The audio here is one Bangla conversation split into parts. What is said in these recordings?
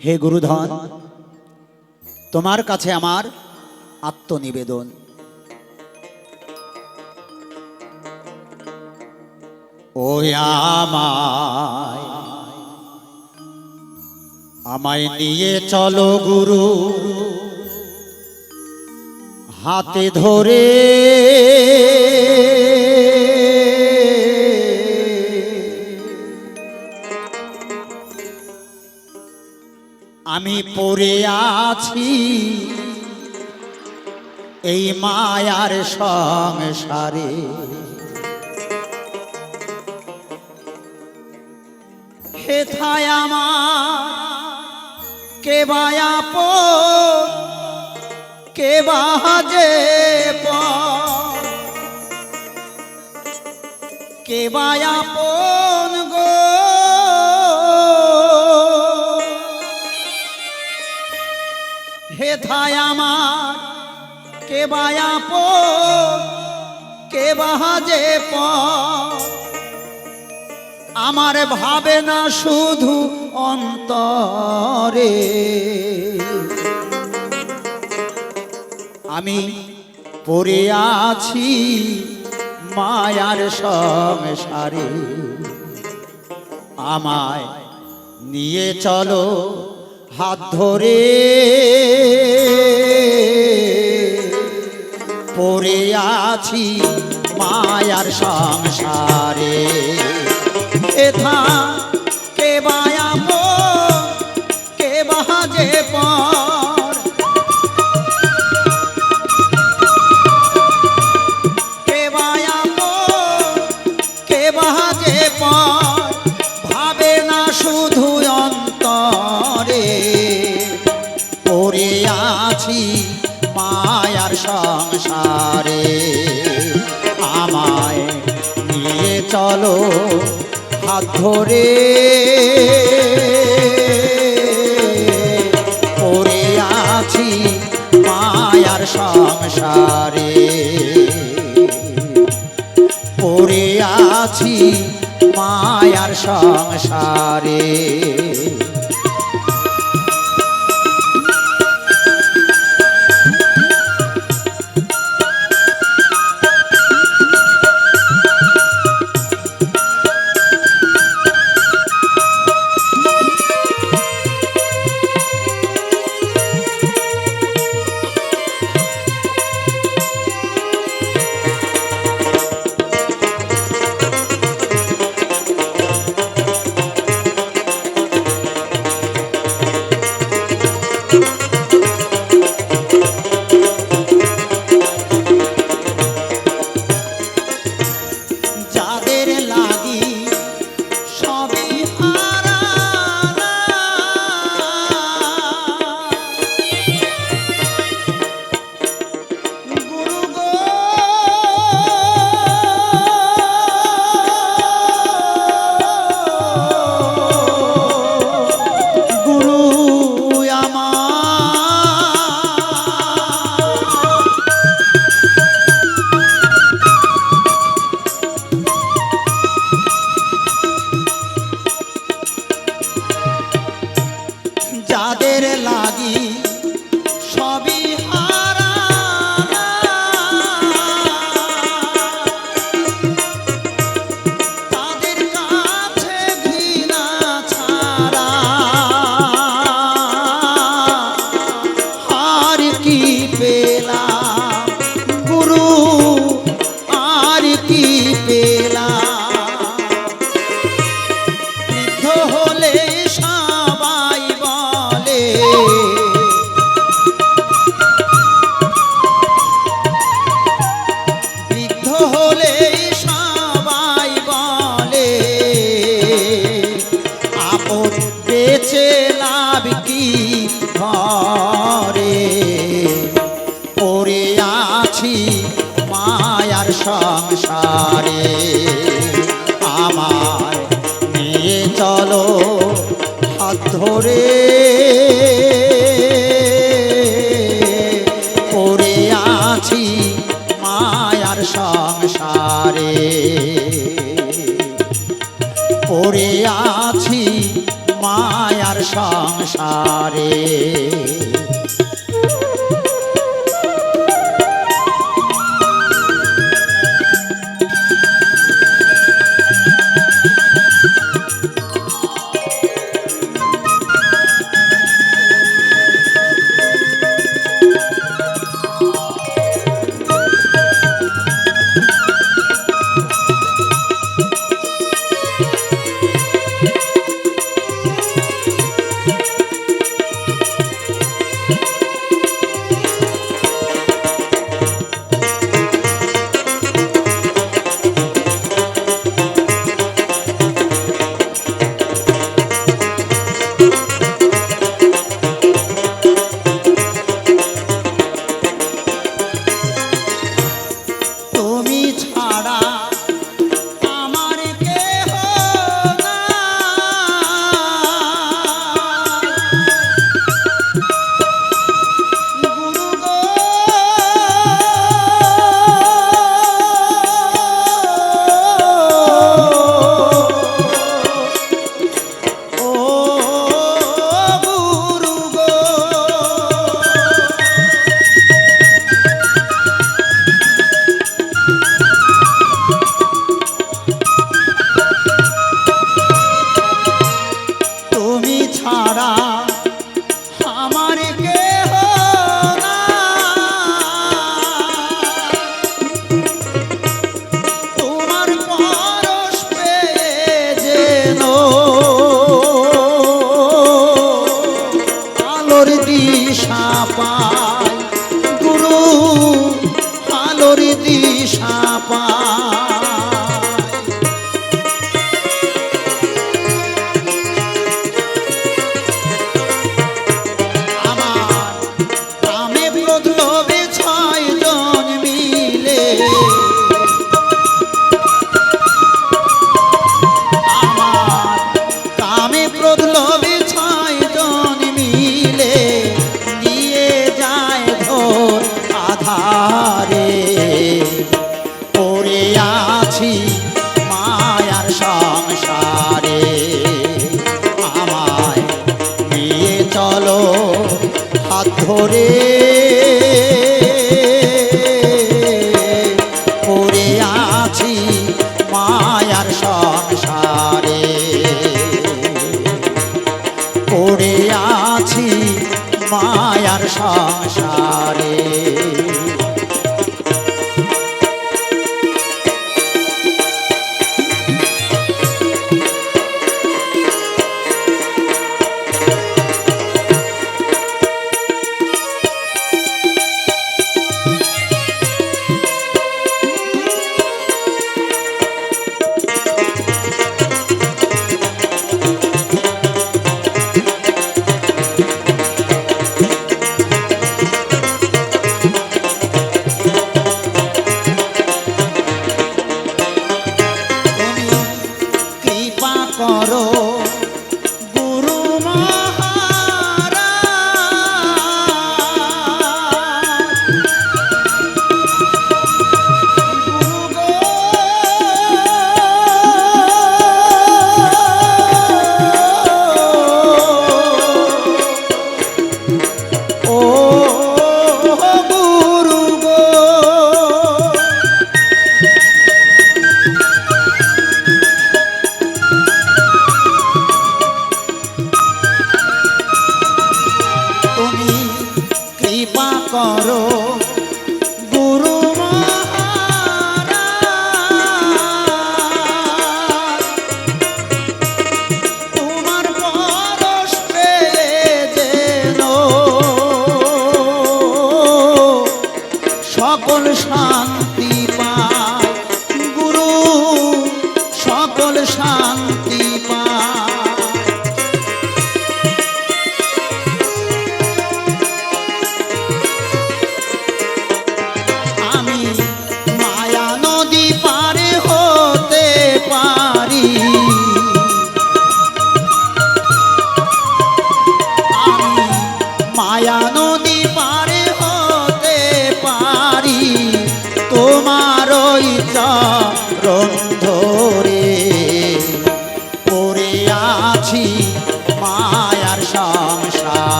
হে গুরুধন তোমার কাছে আমার আত্মনিবেদন। আমায় আমায় নিয়ে চলো গুরু হাতে ধরে সংসারে হেথায় আমার কে বায়া পো কে বাজে কে বায়াপন কে বায়াপ কে বাহাজে প। আমার ভাবে না শুধু অন্তরে। আমি পড়ে আছি মায়ার সংসারে। আমায় নিয়ে চলো হাত ধরে। আছি মায়ার সংসারে। এথা হাত ধরে। পড়ে আছি মায়ার সংসারে। পড়ে আছি মায়ার সংসারে।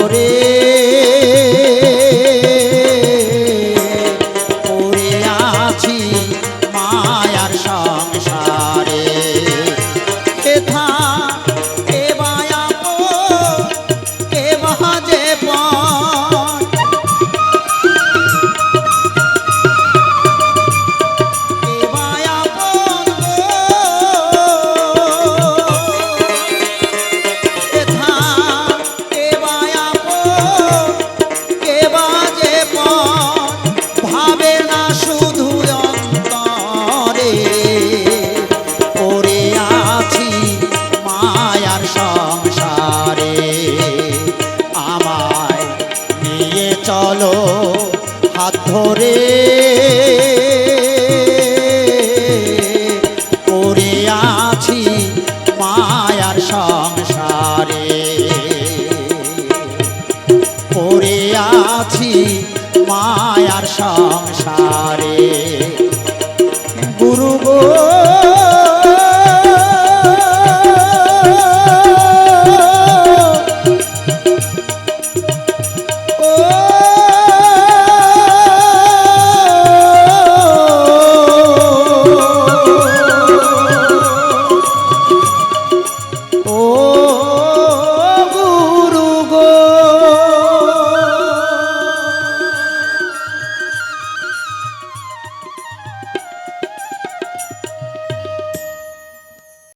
ধরে